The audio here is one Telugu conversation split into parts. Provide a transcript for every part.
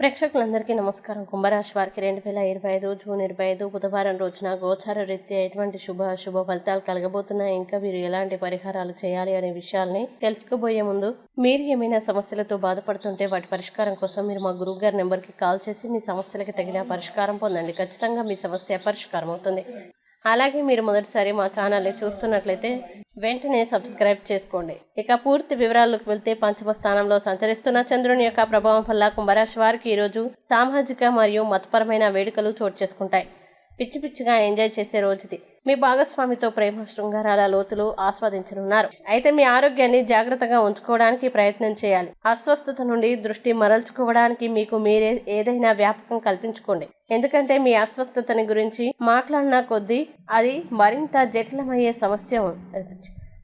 ప్రేక్షకులందరికీ నమస్కారం. కుంభరాశి వారికి రెండు వేల ఇరవై ఐదు జూన్ ఇరవై ఐదు బుధవారం రోజున గోచార రీత్యా ఎటువంటి శుభ శుభ ఫలితాలు కలగబోతున్నాయి? ఇంకా మీరు ఎలాంటి పరిహారాలు చేయాలి అనే విషయాల్ని తెలుసుకోబోయే ముందు మీరు ఏమైనా సమస్యలతో బాధపడుతుంటే వాటి పరిష్కారం కోసం మీరు మా గురువు గారి నెంబర్కి కాల్ చేసి మీ సమస్యలకు తగిన పరిష్కారం పొందండి. ఖచ్చితంగా మీ సమస్య పరిష్కారం అవుతుంది అలాగే మీరు మొదటిసారి మా ఛానల్ని చూస్తున్నట్లయితే వెంటనే సబ్స్క్రైబ్ చేసుకోండి. ఇక పూర్తి వివరాల్లోకి వెళ్తే పంచమ స్థానంలో సంచరిస్తున్న చంద్రుని యొక్క ప్రభావం వల్ల కుంభరాశి వారికి ఈరోజు సామాజిక మరియు మతపరమైన వేడుకలు చోటు చేసుకుంటాయి. పిచ్చి పిచ్చిగా ఎంజాయ్ చేసే రోజుది. మీ భాగస్వామితో ప్రేమ శృంగారాల లోతులు ఆస్వాదించనున్నారు. అయితే మీ ఆరోగ్యాన్ని జాగ్రత్తగా ఉంచుకోవడానికి ప్రయత్నం చేయాలి. అస్వస్థత నుండి దృష్టి మరల్చుకోవడానికి మీకు మీరే ఏదైనా వ్యాపకం కల్పించుకోండి. ఎందుకంటే మీ అస్వస్థతని గురించి మాట్లాడిన కొద్దీ అది మరింత జటిలమయ్యే సమస్య ఉంది.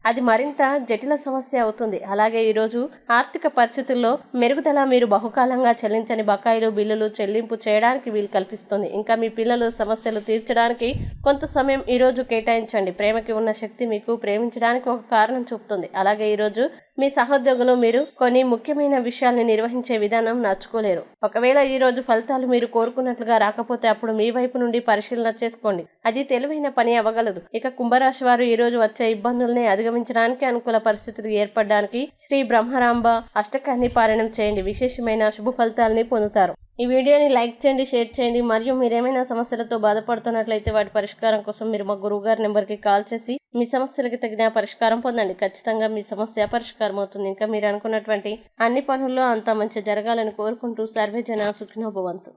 అది మరింత జటిల సమస్య అవుతుంది. అలాగే ఈరోజు ఆర్థిక పరిస్థితుల్లో మెరుగుదల మీరు బహుకాలంగా చెల్లించని బకాయిలు బిల్లులు చెల్లింపు చేయడానికి వీలు కల్పిస్తుంది. ఇంకా మీ పిల్లలు సమస్యలు తీర్చడానికి కొంత సమయం ఈరోజు కేటాయించండి. ప్రేమకి ఉన్న శక్తి మీకు ప్రేమించడానికి ఒక కారణం చూపుతుంది. అలాగే ఈరోజు మీ సహోద్యోగులు మీరు కొన్ని ముఖ్యమైన విషయాల్ని నిర్వహించే విధానం నచ్చుకోలేరు ఒకవేళ ఈ రోజు ఫలితాలు మీరు కోరుకున్నట్లుగా రాకపోతే అప్పుడు మీ వైపు నుండి పరిశీలన చేసుకోండి. అది తెలివైన పని అవ్వగలదు. ఇక కుంభరాశి వారు ఈ రోజు వచ్చే ఇబ్బందుల్ని అధిగమించడానికి అనుకూల పరిస్థితులు ఏర్పడడానికి శ్రీ బ్రహ్మరాంబ అష్టకాన్ని పారాయణం చేయండి. విశేషమైన శుభ ఫలితాలని పొందుతారు. ఈ వీడియోని లైక్ చేయండి షేర్ చేయండి. మరియు మీరేమైనా సమస్యలతో బాధపడుతున్నట్లయితే వాటి పరిష్కారం కోసం మీరు మా గురువు గారి నెంబర్కి కాల్ చేసి మీ సమస్యలకి తగిన పరిష్కారం పొందండి. ఖచ్చితంగా మీ సమస్య పరిష్కారం అవుతుంది. ఇంకా మీరు అనుకున్నటువంటి అన్ని పనుల్లో అంతా మంచి జరగాలని కోరుకుంటూ సర్వే జన సుఖినోభవంతు